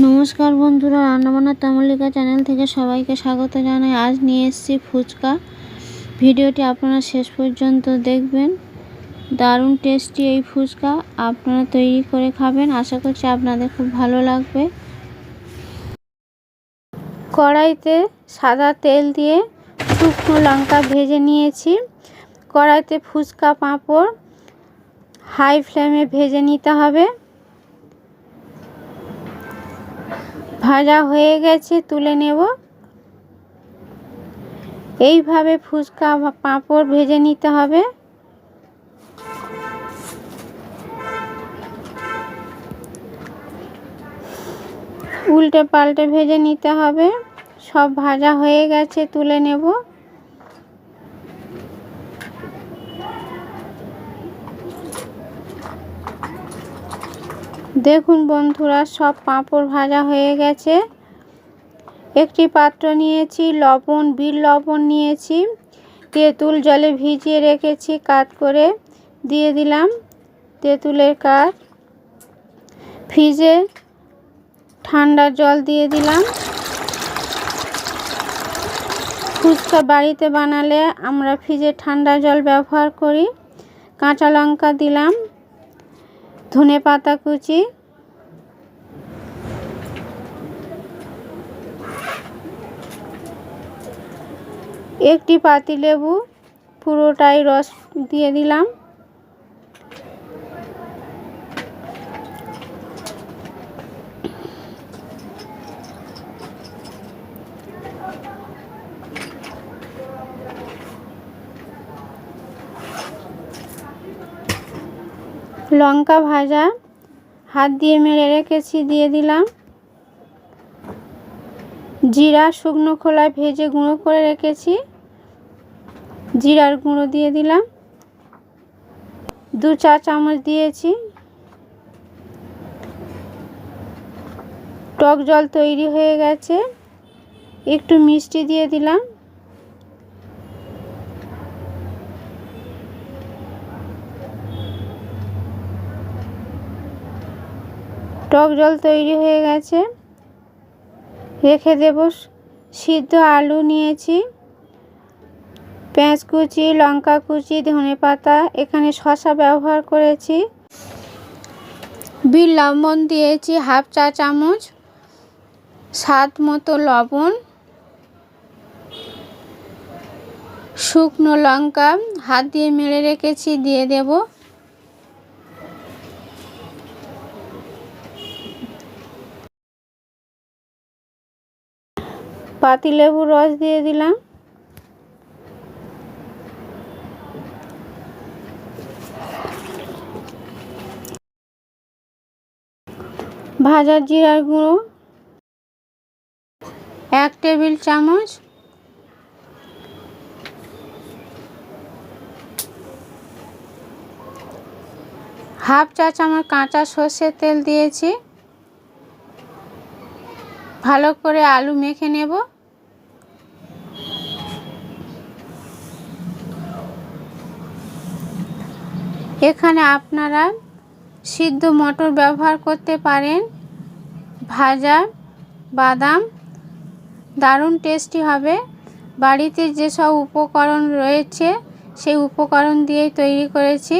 নমস্কার বন্ধুরা রান্নাবান্না তামলিকা চ্যানেল থেকে সবাইকে স্বাগত জানাই। আজ নিয়ে এসেছি ফুচকা। ভিডিওটি আপনারা শেষ পর্যন্ত দেখবেন। দারুণ টেস্টি এই ফুচকা আপনারা তৈরি করে খাবেন। আশা করছি আপনাদের খুব ভালো লাগবে। কড়াইতে সাদা তেল দিয়ে শুকনো লঙ্কা ভেজে নিয়েছি। কড়াইতে ফুচকা পাঁপড় হাই ফ্লেমে ভেজে নিতে হবে। ভাজা হয়ে গেছে, তুলে নেব। এইভাবে ফুচকা পাঁপড় ভেজে নিতে হবে। উল্টে পাল্টে ভেজে নিতে হবে। সব ভাজা হয়ে গেছে, তুলে নেব। দেখুন বন্ধুরা, সব পাঁপড় ভাজা হয়ে গেছে। একটি পাত্র নিয়েছি, লবণ, বিল লবণ নিয়েছি। তেঁতুল জলে ভিজিয়ে রেখেছি, কাত করে দিয়ে দিলাম তেঁতুলের কাঠ ফ্রিজে ঠান্ডা জল দিয়ে দিলাম। ফুচকা বাড়িতে বানালে আমরা ফ্রিজে ঠান্ডা জল ব্যবহার করি। কাঁচা লঙ্কা দিলাম। ধনে পাতা কুচি একটি পাতিলেবু পুরোটাই রস দিয়ে দিলাম। লঙ্কা ভাজা, হাত দিয়ে মেরে রেখেছি, দিয়ে দিলাম। জিরা শুকনো খোলায় ভেজে গুঁড়ো করে রেখেছি। জিরার গুঁড়ো দিয়ে দিলাম। দু চা চামচ দিয়েছি। টক জল তৈরি হয়ে গেছে। একটু মিষ্টি দিয়ে দিলাম। টক জল তৈরি হয়ে গেছে। রেখে দেব সিদ্ধ আলু নিয়েছি। পেঁয়াজ কুচি, লঙ্কা কুচি, ধনে পাতা, এখানে শশা ব্যবহার করেছি। বিল লবণ দিয়েছি হাফ চা চামচ, স্বাদ মতো লবণ, শুকনো লঙ্কা হাত দিয়ে মেরে রেখেছি, দিয়ে দেব। পাতিলেবুর রস দিয়ে দিলাম। ভাজা জিরার গুঁড়ো, এক টেবিল চামচ। হাফ চা চামচ কাঁচা সর্ষের তেল দিয়েছি। ভালো করে আলু মেখে নেব। এখানে আপনারা সিদ্ধ মটর ব্যবহার করতে পারেন। ভাজা, বাদাম, দারুণ টেস্টি হবে। বাড়িতে যেসব উপকরণ রয়েছে, সেই উপকরণ দিয়েই তৈরি করেছি।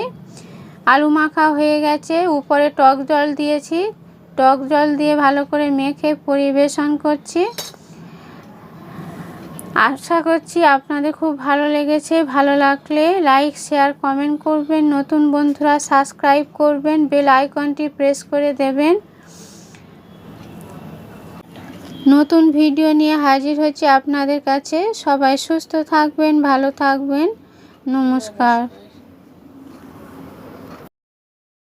আলু মাখা হয়ে গেছে, উপরে টক জল দিয়েছি। টক জল দিয়ে ভালো করে মেখে পরিবেশন করছি। আশা করছি আপনাদের খুব ভালো লেগেছে। ভালো লাগলে লাইক শেয়ার কমেন্ট করবেন। নতুন বন্ধুরা সাবস্ক্রাইব করবেন। বেল আইকনটি প্রেস করে দেবেন। নতুন ভিডিও নিয়ে হাজির হচ্ছে আপনাদের কাছে। সবাই সুস্থ থাকবেন, ভালো থাকবেন। নমস্কার।